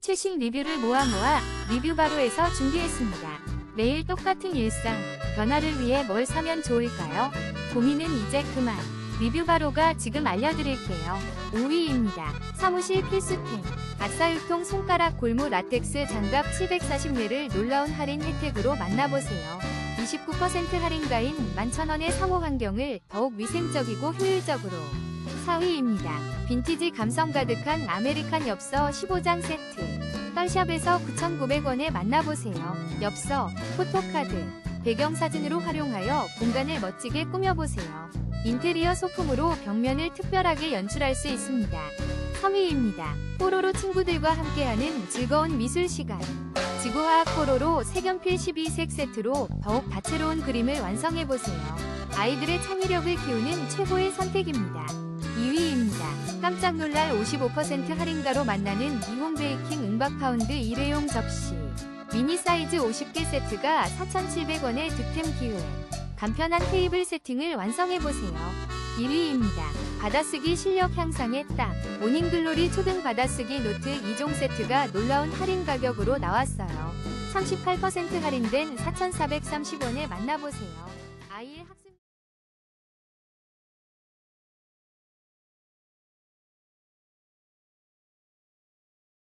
최신 리뷰를 모아 모아 리뷰 바로에서 준비했습니다. 매일 똑같은 일상, 변화를 위해 뭘 사면 좋을까요? 고민은 이제 그만. 리뷰 바로가 지금 알려드릴게요. 5위입니다. 사무실 필수템. 아싸유통 손가락 골무 라텍스 장갑 740매를 놀라운 할인 혜택으로 만나보세요. 29% 할인가인 11,000원의 상호 환경을 더욱 위생적이고 효율적으로. 4위입니다. 빈티지 감성 가득한 아메리칸 엽서 15장 세트. 떨샵에서 9,900원에 만나보세요. 엽서, 포토카드, 배경사진으로 활용하여 공간을 멋지게 꾸며보세요. 인테리어 소품으로 벽면을 특별하게 연출할 수 있습니다. 3위입니다. 뽀로로 친구들과 함께하는 즐거운 미술 시간. 지구화학 뽀로로 색연필 12색 세트로 더욱 다채로운 그림을 완성해보세요. 아이들의 창의력을 키우는 최고의 선택입니다. 2위입니다. 깜짝 놀랄 55% 할인가로 만나는 이홈 베이킹 은박 파운드 일회용 접시. 미니 사이즈 50개 세트가 4,700원의 득템 기회. 간편한 테이블 세팅을 완성해보세요. 1위입니다. 받아쓰기 실력 향상에 딱. 모닝글로리 초등 받아쓰기 노트 2종 세트가 놀라운 할인 가격으로 나왔어요. 38% 할인된 4,430원에 만나보세요. 아이의 학습